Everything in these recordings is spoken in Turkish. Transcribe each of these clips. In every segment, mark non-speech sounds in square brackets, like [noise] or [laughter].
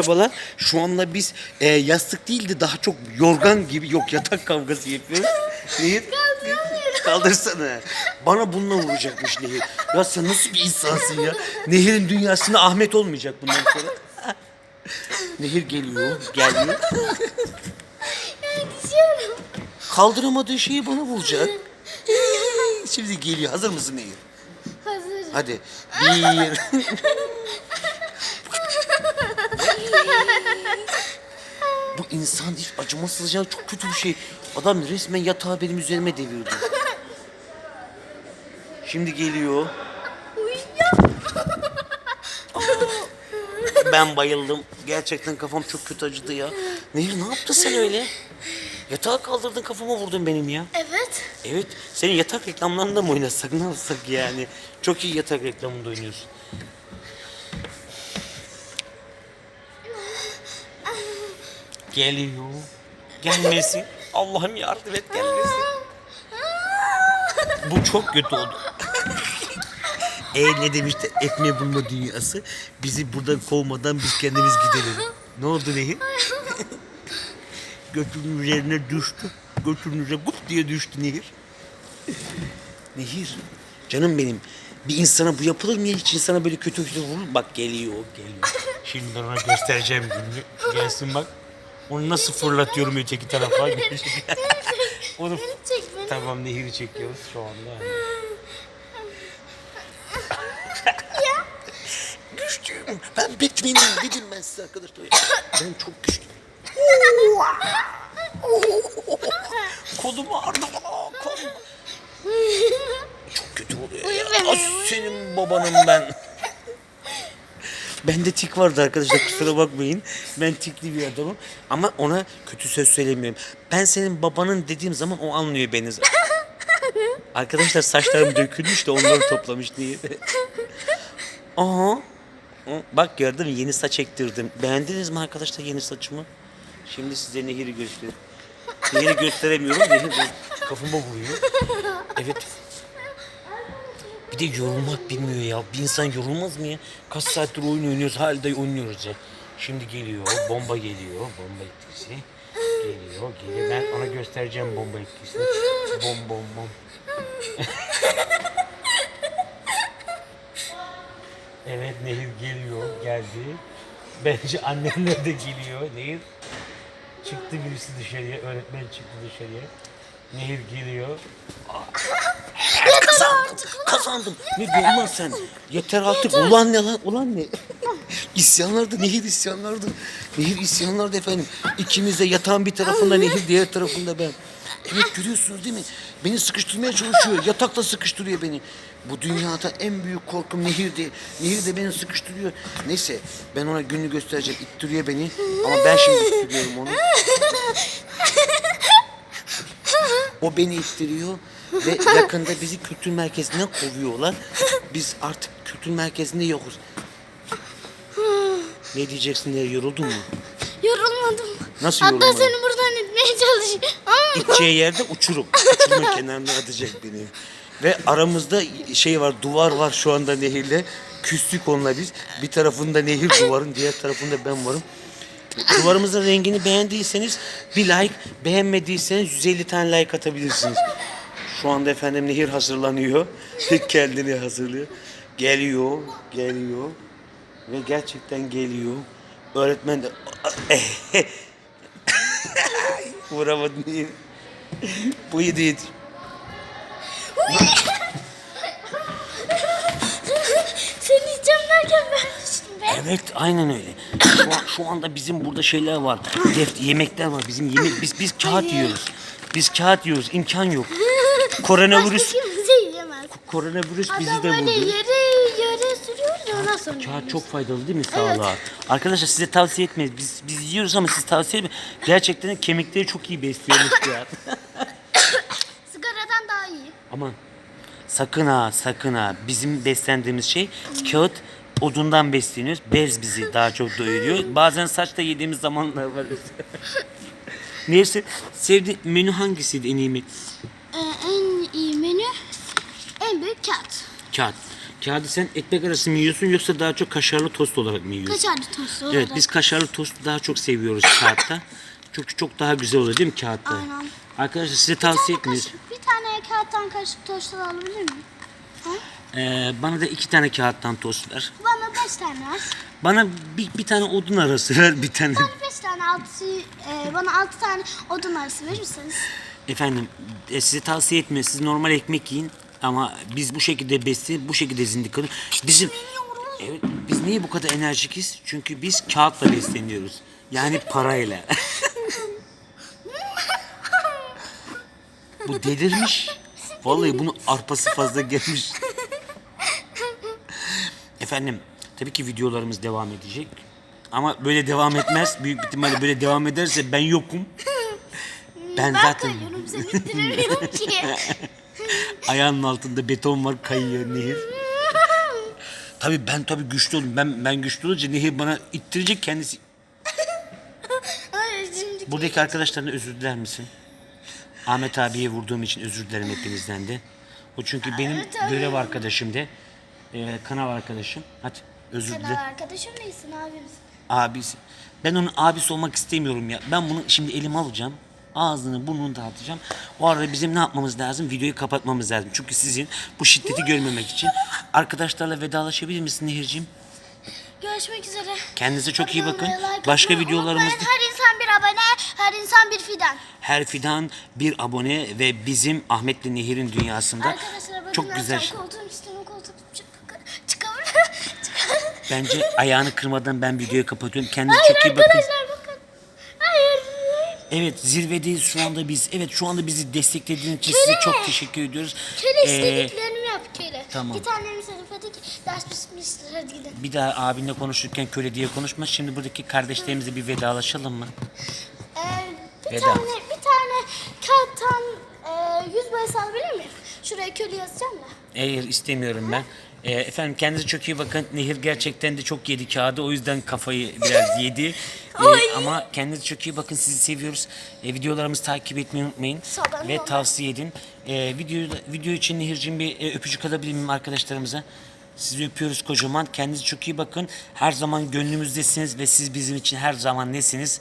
Merhabalar. Şu anda biz e, yastık değil de daha çok yorgan gibi yok yatak kavgası yapıyoruz. [laughs] Nehir? Kaldırsana. Bana bununla vuracakmış Nehir. Ya sen nasıl bir insansın ya? Nehir'in dünyasında Ahmet olmayacak bundan sonra. [laughs] Nehir geliyor, geliyor. Düşüyorum. Kaldıramadığı şeyi bana vuracak. [laughs] Şimdi geliyor. Hazır mısın Nehir? Hazır. Hadi. Bir. Bu insan hiç acımasızca çok kötü bir şey. Adam resmen yatağı benim üzerime devirdi. Şimdi geliyor. Ben bayıldım. Gerçekten kafam çok kötü acıdı ya. Nehir ne yaptın sen öyle? Yatağı kaldırdın kafama vurdun benim ya. Evet. Evet, senin yatak reklamlarında mı oynasak, ne yapsak yani? Çok iyi yatak reklamında oynuyorsun. Geliyor. Gelmesin. Allah'ım yardım et gelmesin. Bu çok kötü oldu. e ne demişti? Ekmeği bulma dünyası. Bizi buradan kovmadan biz kendimiz gidelim. Ne oldu Nehir? Götünün üzerine düştü. Götünün üzerine gup diye düştü Nehir. Nehir, canım benim. Bir insana bu yapılır mı ya? Hiç insana böyle kötü kötü vurur. Bak geliyor, geliyor. Şimdi ben ona göstereceğim gününü. Gelsin bak. Onu nasıl fırlatıyorum öteki tarafa. [laughs] Onu... Çek beni. Tamam Nehir'i çekiyoruz şu anda. [laughs] Yani. Güçlüyüm. Ben Batman'im dedim ben size arkadaşlar. Ben çok güçlüyüm. [laughs] Kolum ağrıdı. Kolum. Çok kötü oluyor ya. Senin babanım ben. Bende tik vardı arkadaşlar kusura bakmayın. Ben tikli bir adamım. Ama ona kötü söz söylemiyorum. Ben senin babanın dediğim zaman o anlıyor beni. [laughs] Arkadaşlar saçlarım dökülmüş de onları toplamış diye. [laughs] Aha. Bak gördün mü yeni saç ektirdim. Beğendiniz mi arkadaşlar yeni saçımı? Şimdi size Nehir'i göster. Nehir'i gösteremiyorum. Nehir kafama vuruyor. Evet. Bir de yorulmak bilmiyor ya. Bir insan yorulmaz mı ya? Kaç saattir oyun oynuyoruz. Hala da oynuyoruz ya. Şimdi geliyor. Bomba geliyor. Bomba etkisi. Geliyor. Geliyor. Ben ona göstereceğim bomba etkisini. Bom bom bom. [laughs] Evet Nehir geliyor, geldi. Bence annemler de geliyor. Nehir çıktı birisi dışarıya, öğretmen çıktı dışarıya. Nehir geliyor. Kazandım. Ne diyorsun lan sen? Yeter artık. Ulan ne lan? Ulan ne? isyanlardı, Nehir isyanlardı. Nehir isyanlardı efendim. İkimiz de yatağın bir tarafında Nehir, diğer tarafında ben. Evet görüyorsunuz değil mi? Beni sıkıştırmaya çalışıyor. Yatakla sıkıştırıyor beni. Bu dünyada en büyük korkum Nehir'di. Nehir de beni sıkıştırıyor. Neyse ben ona gününü göstereceğim. İttiriyor beni. Ama ben şimdi ittiriyorum onu. [laughs] O beni ittiriyor ve [laughs] yakında bizi kültür merkezinden kovuyorlar. Biz artık kültür merkezinde yokuz. Ne diyeceksin diye yoruldun mu? Yorulmadım. Nasıl Hatta yorulmadın? seni buradan itmeye çalışıyorum. Ama yerde uçurum. Uçurumun kenarına atacak beni. Ve aramızda şey var, duvar var şu anda nehirle. Küstük onunla biz. Bir tarafında nehir duvarın, diğer tarafında ben varım. Duvarımızın rengini beğendiyseniz bir like, beğenmediyseniz 150 tane like atabilirsiniz. Şu anda efendim nehir hazırlanıyor. [laughs] Kendini hazırlıyor. Geliyor, geliyor. Ve gerçekten geliyor. Öğretmen de... [laughs] Vuramadım nehir. Bu değil. seni yiyeceğim derken ben be. Evet aynen öyle. Şu, an- şu anda bizim burada şeyler var. Def, yemekler var. Bizim yemek biz biz kağıt yiyoruz. Biz kağıt yiyoruz. imkan yok. Koronavirüs Başka kimse yiyemez. koronavirüs bizi Adam de böyle vurdu. yere yere sürüyor ya ondan sonra. Kağıt çok faydalı değil mi sağlığa? Arkadaşlar size tavsiye etmeyiz. Biz biz yiyoruz ama siz tavsiye etmeyin. Gerçekten kemikleri çok iyi besliyormuş ya. [laughs] [laughs] Sigaradan daha iyi. Aman sakın ha sakın ha. Bizim beslendiğimiz şey kağıt odundan besleniyoruz. Bez bizi daha çok doyuruyor. Bazen saçta yediğimiz zamanlar var. [laughs] Neyse sevdi menü hangisiydi en iyi menü? Ee, en iyi menü en büyük kağıt. Kağıt. Kağıdı sen ekmek arası mı yiyorsun yoksa daha çok kaşarlı tost olarak mı yiyorsun? Kaşarlı tost olarak. Evet biz kaşarlı tostu daha çok seviyoruz kağıtta. Çünkü çok daha güzel oluyor değil mi kağıtta? Aynen. Arkadaşlar size tavsiye etmiyoruz. Bir tane kağıttan kaşık tost alabilir miyim? Ha? Ee, bana da iki tane kağıttan tost ver. Bana beş tane ver. Bana bir, bir tane odun arası ver bir tane. Bana beş tane altı, e, bana altı tane odun arası verirseniz. Efendim e, size tavsiye etmiyoruz. Siz normal ekmek yiyin. Ama biz bu şekilde beslenip bu şekilde zindik kalıyoruz. Bizim Evet, biz niye bu kadar enerjikiz? Çünkü biz kağıtla besleniyoruz. Yani parayla. [laughs] bu delirmiş. Vallahi bunun arpası fazla gelmiş. Efendim, tabii ki videolarımız devam edecek. Ama böyle devam etmez. [laughs] Büyük ihtimalle böyle devam ederse ben yokum. Ben, Ben zaten kayıyorum seni ittiremiyorum ki. [laughs] ayağının altında beton var kayıyor nehir. [laughs] Tabii ben tabii güçlü oldum. Ben ben güçlü olunca nehir bana ittirecek kendisi. Buradaki arkadaşlarına özür diler misin? Ahmet abiye vurduğum için özür dilerim hepinizden de. O çünkü benim görev arkadaşım de. Ee, kanav arkadaşım. Hadi özür sen dile. arkadaşım değilsin abimiz. Abisi. Ben onun abisi olmak istemiyorum ya. Ben bunu şimdi elime alacağım. Ağzını burnunu dağıtacağım. O arada bizim ne yapmamız lazım? Videoyu kapatmamız lazım. Çünkü sizin bu şiddeti görmemek için. Arkadaşlarla vedalaşabilir misin Nehir'ciğim? Görüşmek üzere. Kendinize çok iyi Abone bakın. olmayı, like Başka atmayı videolarımızda unutmayın. Her insan bir abone, her insan bir fidan. her fidan bir abone ve bizim Ahmet'le Nehir'in dünyasında Arkadaşlar bakın çok güzel. akşam koltuğun üstüne. Bence ayağını kırmadan ben videoyu kapatıyorum. Kendinize çok iyi bakın. arkadaşlar bakın. Hayır. Evet zirvedeyiz şu anda biz. Evet şu anda bizi desteklediğiniz için size Köle. çok teşekkür ediyoruz. Köle Ee, istediklerimi yap köle. tamam. Bir tanem sınıfa ki ders bitmiştir hadi gidelim. bir daha abinle konuşurken köle diye konuşma. Şimdi buradaki kardeşlerimize bir vedalaşalım mı? Ee, bir Veda. tane bir tane kağıttan e, yüz boyası alabilir miyim? Şuraya köle yazacağım da. Hayır istemiyorum ben. Ee, efendim kendinize çok iyi bakın. Nehir gerçekten de çok yedi kağıdı. O yüzden kafayı biraz yedi. Ay. ama kendinize çok iyi bakın. Sizi seviyoruz. Ee, videolarımızı takip etmeyi unutmayın. Ve tavsiye edin. Ee, video, video için Nehir'cim bir e, öpücük alabilir miyim arkadaşlarımıza? Sizi öpüyoruz kocaman. Kendinize çok iyi bakın. Her zaman gönlümüzdesiniz ve siz bizim için her zaman nesiniz?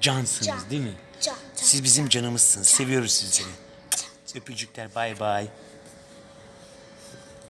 Cansınız Can. değil mi? Can, can. Siz bizim canımızsınız. Seviyoruz sizleri. Öpücükler. Bay bay.